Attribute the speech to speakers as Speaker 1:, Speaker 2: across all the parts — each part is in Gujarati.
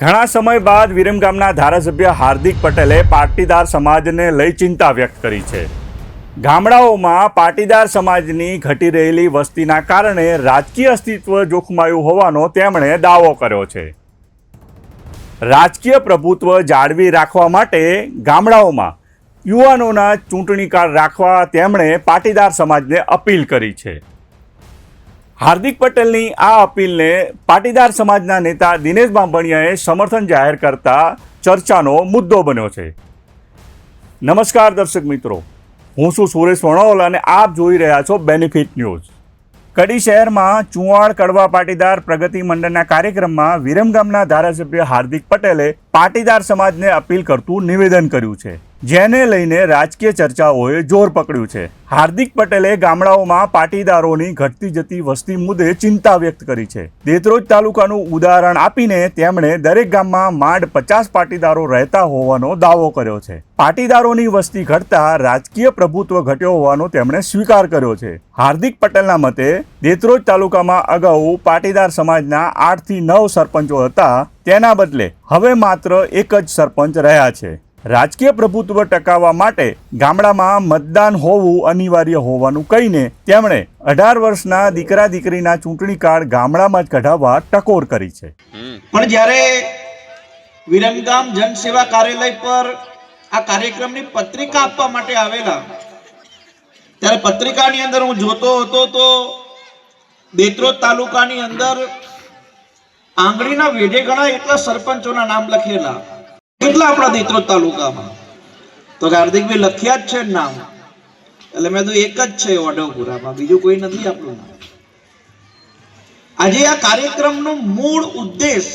Speaker 1: ઘણા સમય બાદ વિરમગામના ધારાસભ્ય હાર્દિક પટેલે પાટીદાર સમાજને લઈ ચિંતા વ્યક્ત કરી છે. ગામડાઓમાં પાટીદાર સમાજની ઘટી રહેલી વસ્તીના કારણે રાજકીય અસ્તિત્વ જોખમાયું હોવાનો તેમણે દાવો કર્યો છે. રાજકીય પ્રભુત્વ જાળવી રાખવા માટે ગામડાઓમાં યુવાનોના ચૂંટણી કાર્ડ રાખવા તેમણે પાટીદાર સમાજને અપીલ કરી છે. હાર્દિક પટેલની આ અપીલને પાટીદાર સમાજના નેતા દિનેશ બાંભણિયાએ સમર્થન જાહેર કરતા ચર્ચાનો મુદ્દો બન્યો છે. નમસ્કાર દર્શક મિત્રો. હું છું સુરેશ વણોલ અને આપ જોઈ રહ્યા છો બેનિફિટ ન્યૂઝ કડી શહેરમાં ચુવાણ કડવા પાટીદાર પ્રગતિ મંડળના કાર્યક્રમમાં વિરમગામના ધારાસભ્ય હાર્દિક પટેલે પાટીદાર સમાજને અપીલ કરતું નિવેદન કર્યું છે. જેને લઈને રાજકીય ચર્ચાઓએ જોર પકડ્યું છે. હાર્દિક પટેલે ગામડાઓમાં પાટીદારોની ઘટતી જતી વસ્તી મુદ્દે ચિંતા વ્યક્ત કરી છે. દેતરોજ તાલુકાનું ઉદાહરણ આપીને તેમણે દરેક ગામમાં માંડ પચાસ પાટીદારો રહેતા હોવાનો દાવો કર્યો છે. પાટીદારોની વસ્તી ઘટતા રાજકીય પ્રભુત્વ ઘટ્યો હોવાનો તેમણે સ્વીકાર કર્યો છે. હાર્દિક પટેલના મતે, દેતરોજ તાલુકામાં અગાઉ પાટીદાર સમાજના આઠથી નવ સરપંચો હતા. તેના બદલે હવે માત્ર એક જ સરપંચ રહ્યા છે. રાજકીય પ્રભુત્વ ટકાવવા માટે ગામડામાં મતદાન હોવું અનિવાર્ય હોવાનું કહીને તેમણે અઢાર વર્ષના દીકરા દીકરીના ચૂંટણી કાર્ડ ગામડામાં જ કઢાવવા ટકોર કરી છે.
Speaker 2: પણ જ્યારે વિરમગામ જનસેવા કાર્યાલય પર આ કાર્યક્રમની પત્રિકા આપવા માટે આવેલા, ત્યારે પત્રિકાની અંદર હું જોતો હતો તો દેત્રોદ તાલુકાની અંદર આંગળીના વેઢે ઘણા એટલા સરપંચોના નામ લખેલા. કેટલા આપણા દેત્રોજ તાલુકામાં? તો હાર્દિકભાઈ લખ્યા જ છે નામ. એટલે મેં તો એક જ છે ઓઢવપુરામાં બીજું કોઈ નથી આપણું નામ. આજે આ કાર્યક્રમનો મૂળ ઉદ્દેશ,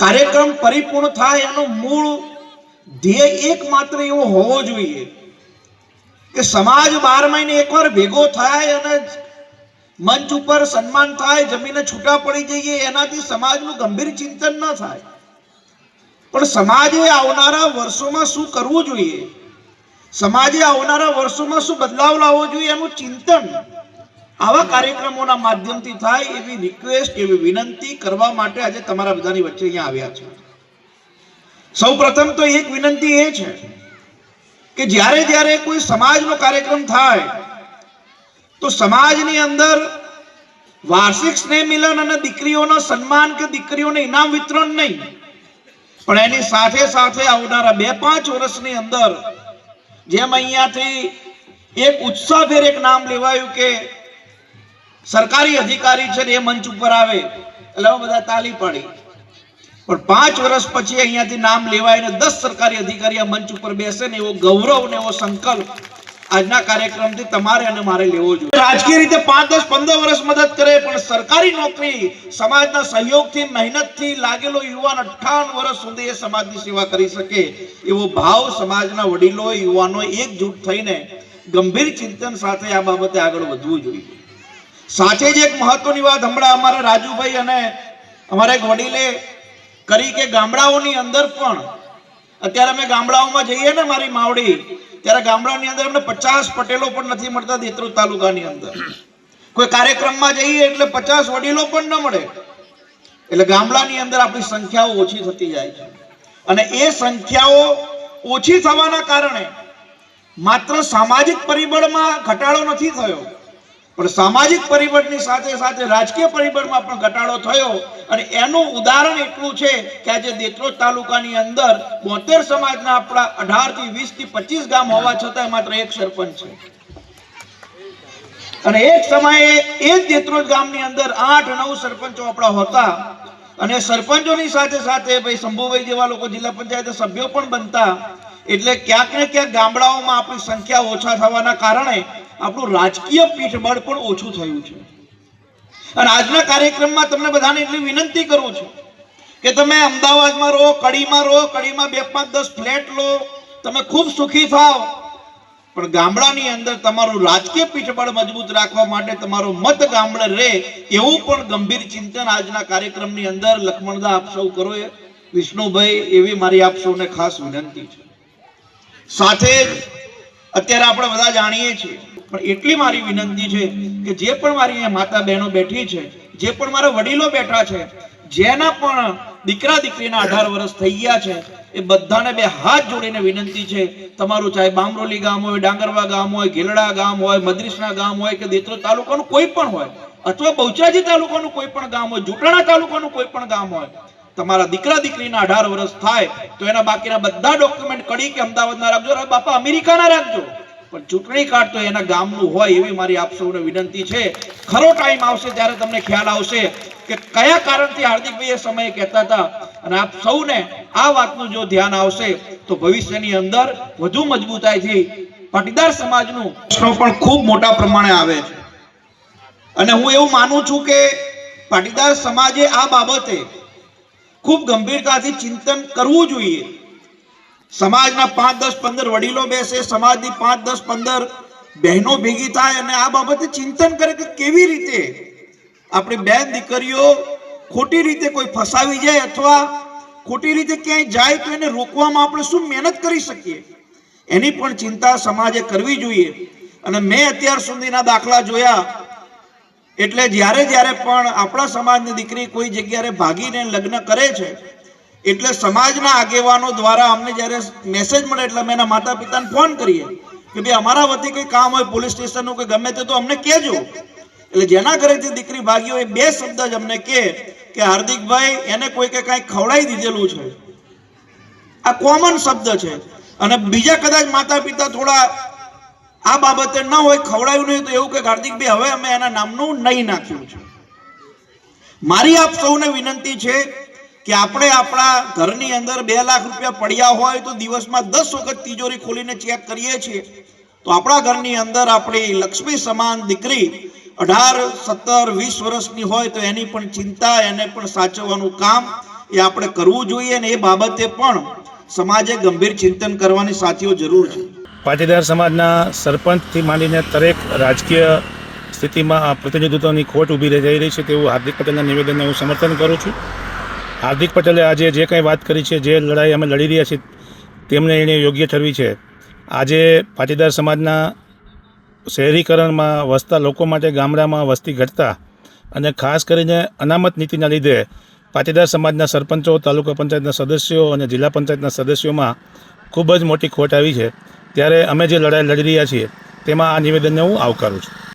Speaker 2: કાર્યક્રમ પરિપૂર્ણ થાય એનો મૂળ ધ્યેય એકમાત્ર એવો હોવો જોઈએ કે સમાજ બાર મહિને એકવાર ભેગો થાય અને મંચ ઉપર સન્માન થાય, જમીને છૂટા પડી જઈએ, એનાથી સમાજનું ગંભીર ચિંતન ન થાય. પણ સમાજે આવનારા વર્ષોમાં શું કરવું જોઈએ? સમાજે આવનારા વર્ષોમાં શું બદલાવ લાવવો જોઈએ એનું ચિંતન આવા કાર્યક્રમોના માધ્યમથી થાય એવી રિક્વેસ્ટ એવી વિનંતી કરવા માટે આજે તમારા બધાની વચ્ચે અહીંયા આવ્યા છે. સૌ પ્રથમ તો એક વિનંતી એ છે કે જ્યારે જ્યારે કોઈ સમાજનો કાર્યક્રમ થાય, તો સમાજની અંદર વાર્ષિક સ્નેહ મિલન અને દીકરીઓના સન્માન કે દીકરીઓને ઇનામ વિતરણ નહીં. પણ એની સાથે સાથે આવનારા બે પાંચ વર્ષની અંદર જેમ અહીંયાથી એક ઉત્સાહભેર એક નામ લેવાયું કે સરકારી અધિકારી છે ને એ મંચ ઉપર આવે, એટલે બધા તાલી પાડી. પણ પાંચ વર્ષ પછી અહીંયાથી નામ લેવાય ને દસ સરકારી અધિકારી આ મંચ ઉપર બેસે ને એવો ગૌરવ ને એવો સંકલ્પ આજના કાર્યક્રમથી તમારે અને મારે લેવો જોઈએ. રાજકીય રીતે પાંચ દસ પંદર વર્ષ મદદ કરે, પણ સરકારી નોકરી સમાજના સહયોગથી, મહેનતથી લાગેલો યુવાન અઠ્ઠાવન વર્ષ સુધી એ સમાજની સેવા કરી શકે એવો ભાવ સમાજના વડીલો યુવાનો એકજૂટ થઈને ગંભીર ચિંતન સાથે આ બાબતે આગળ વધવું જોઈએ. સાથે જ એક મહત્વની વાત હમણાં અમારા રાજુભાઈ અને અમારા એક વડીલે કરી કે ગામડાઓની અંદર પણ અત્યારે અમે ગામડાઓમાં જઈએ ને મારી માવડી, ત્યારે ગામડાની અંદર અમને પચાસ પટેલો પણ નથી મળતા દેત્રોજ તાલુકાની અંદર. કોઈ કાર્યક્રમમાં જઈએ એટલે પચાસ વડીલો પણ ન મળે. એટલે ગામડાની અંદર આપણી સંખ્યાઓ ઓછી થતી જાય છે. અને એ સંખ્યાઓ ઓછી થવાના કારણે માત્ર સામાજિક પરિબળમાં ઘટાડો નથી થયો. પણ સામાજિક પરિબળની સાથે સાથે રાજકીય પરિબળમાં પણ ઘટાડો થયો અને એનું ઉદાહરણ એટલું છે કે આજે દેત્રોજ તાલુકાની અંદર બોતેર સમાજના આપણા અઢારથી વીસથી પચીસ ગામ હોવા છતાં માત્ર એક સરપંચ છે. અને એક સમયે એ જ દેત્રોજ ગામની અંદર આઠ નવ સરપંચો આપણા હતા. અને સરપંચોની સાથે સાથે ભાઈ શંભુભાઈ જેવા લોકો જિલ્લા પંચાયત સભ્યો પણ બનતા. એટલે ક્યાંક ને ક્યાંક ગામડાઓમાં આપણી સંખ્યા ઓછા થવાના કારણે આપણું રાજકીય પીઠબળ પણ ઓછું થયું છે. અને આજના કાર્યક્રમમાં તમને બધાને એટલી વિનંતી કરું છું કે તમે અમદાવાદમાં રહો, કડીમાં રહો, કડીમાં બે પાંચ દસ ફ્લેટ લો, તમે ખૂબ સુખી થાવ. પણ ગામડાની અંદર તમારું રાજકીય પીઠબળ મજબૂત રાખવા માટે તમારો મત ગામડે રહે એવું પણ ગંભીર ચિંતન આજના કાર્યક્રમની અંદર લક્ષ્મણદા આપ સૌ કરો વિષ્ણુભાઈ, એવી મારી આપ સૌને ખાસ વિનંતી છે. સાથે જ અત્યારે આપણે બધા જાણીએ છીએ. પણ એટલી મારી વિનંતી છે કે જે પણ મારી માતા બહેનો બેઠી છે, જે પણ મારા વડીલો બેઠા છે, જેના પણ દીકરા દીકરીના અઢાર વર્ષ થઈ ગયા છે, એ બધાને બે હાથ જોડીને વિનંતી છે, તમારું ચાહે બામરોલી ગામ હોય, ડાંગરવા ગામ હોય ગેલડા ગામ હોય, મદ્રીસના ગામ હોય કે દેત્રોદ તાલુકાનું કોઈ પણ હોય, અથવા બહુચરાજી તાલુકાનું કોઈ પણ ગામ હોય, જુટાણા તાલુકાનું કોઈ પણ ગામ હોય તમારા દીકરા દીકરીના અઢાર વર્ષ થાય તો એના બાકીના બધા ડોક્યુમેન્ટ કડી કે અમદાવાદના રાખજો બાપા અમેરિકાના રાખજો. પણ ચૂંટણી કાર્ડ તો એના ગામનું હોય એવી મારી આપ સૌને વિનંતી છે. ખરો ટાઈમ આવશે ત્યારે તમને ખ્યાલ આવશે કે કયા કારણથી હાર્દિકભાઈ એ સમયે કહેતા હતા. અને આપ સૌને આ વાતનું જો ધ્યાન આવશે તો ભવિષ્યની અંદર વધુ મજબૂતાઈથી પાટીદાર સમાજનું પ્રશ્નો પણ ખૂબ મોટા પ્રમાણે આવે છે. અને હું એવું માનું છું કે પાટીદાર સમાજે આ બાબતે ખૂબ ગંભીરતાથી ચિંતન કરવું જોઈએ. સમાજના પાંચ, દસ, પંદર વડીલો બેસે, સમાજની પાંચ, દસ, પંદર બહેનો ભેગી થાય અને આ બાબતે ચિંતન કરે કે કેવી રીતે આપણી બેન દીકરીઓ ખોટી રીતે કોઈ ફસાવી જાય અથવા ખોટી રીતે ક્યાંય જાય તો એને રોકવામાં આપણે શું મહેનત કરી શકીએ? એની પણ ચિંતા સમાજે કરવી જોઈએ. અને મેં અત્યાર સુધીના દાખલા જોયા. એટલે જ્યારે જ્યારે પણ આપણા સમાજની દીકરી કોઈ જગ્યાએ ભાગીને લગ્ન કરે છે, એટલે સમાજના આગેવાનો દ્વારા અમને જ્યારે મેસેજ મળે એટલે અમે એના માતા પિતાને ફોન કરીએ કે ભાઈ, અમારા વતી કંઈ કામ હોય પોલીસ સ્ટેશનનું કે ગમે તે તો અમને કહેજો. એટલે જેના ઘરેથી દીકરી ભાગી હોય, બે શબ્દ જ અમને કહે કે, હાર્દિકભાઈ, એને કોઈ કે કાંઈ ખવડાવી દીધેલું છે. આ કોમન શબ્દ છે. અને બીજા કદાચ માતા પિતા થોડા આ બાબતે ન હોય, ખવડાયું નહીં તો એવું કે હાર્દિકભાઈ હવે અમે એના નામનું નહીં નાખ્યું છે. મારી આપ સૌને વિનંતી છે કે આપણે આપણા ઘરની અંદર બે લાખ રૂપિયા પડ્યા હોય તો દિવસમાં દસ વખત તિજોરી ખોલીને ચેક કરીએ છીએ. તો આપણા ઘરની અંદર આપણી લક્ષ્મી સમાન દીકરી અઢાર, સત્તર, વીસ વર્ષની હોય તો એની પણ ચિંતા, એને પણ સાચવવાનું કામ એ આપણે કરવું જોઈએ અને એ બાબતે પણ સમાજે ગંભીર ચિંતન કરવાની સાથીઓ જરૂર છે.
Speaker 3: પાટીદાર સમાજના સરપંચથી માંડીને દરેક રાજકીય સ્થિતિમાં પ્રતિનિધિત્વની ખોટ ઊભી રહી રહી છે તેવું હાર્દિક પટેલના નિવેદનને હું સમર્થન કરું છું. હાર્દિક પટેલે આજે જે કંઈ વાત કરી છે, જે લડાઈ અમે લડી રહ્યા છીએ, તેમને એણે યોગ્ય ઠરવી છે. આજે પાટીદાર સમાજના શહેરીકરણમાં વસતા લોકો માટે ગામડામાં વસ્તી ઘટતા અને ખાસ કરીને અનામત નીતિના લીધે પાટીદાર સમાજના સરપંચો, તાલુકા પંચાયતના સદસ્યો અને જિલ્લા પંચાયતના સદસ્યોમાં ખૂબ જ મોટી ખોટ આવી છે. ત્યારે અમે જે લડાઈ લડી રહ્યા છીએ તેમાં આ નિવેદનને હું આવકારું છું.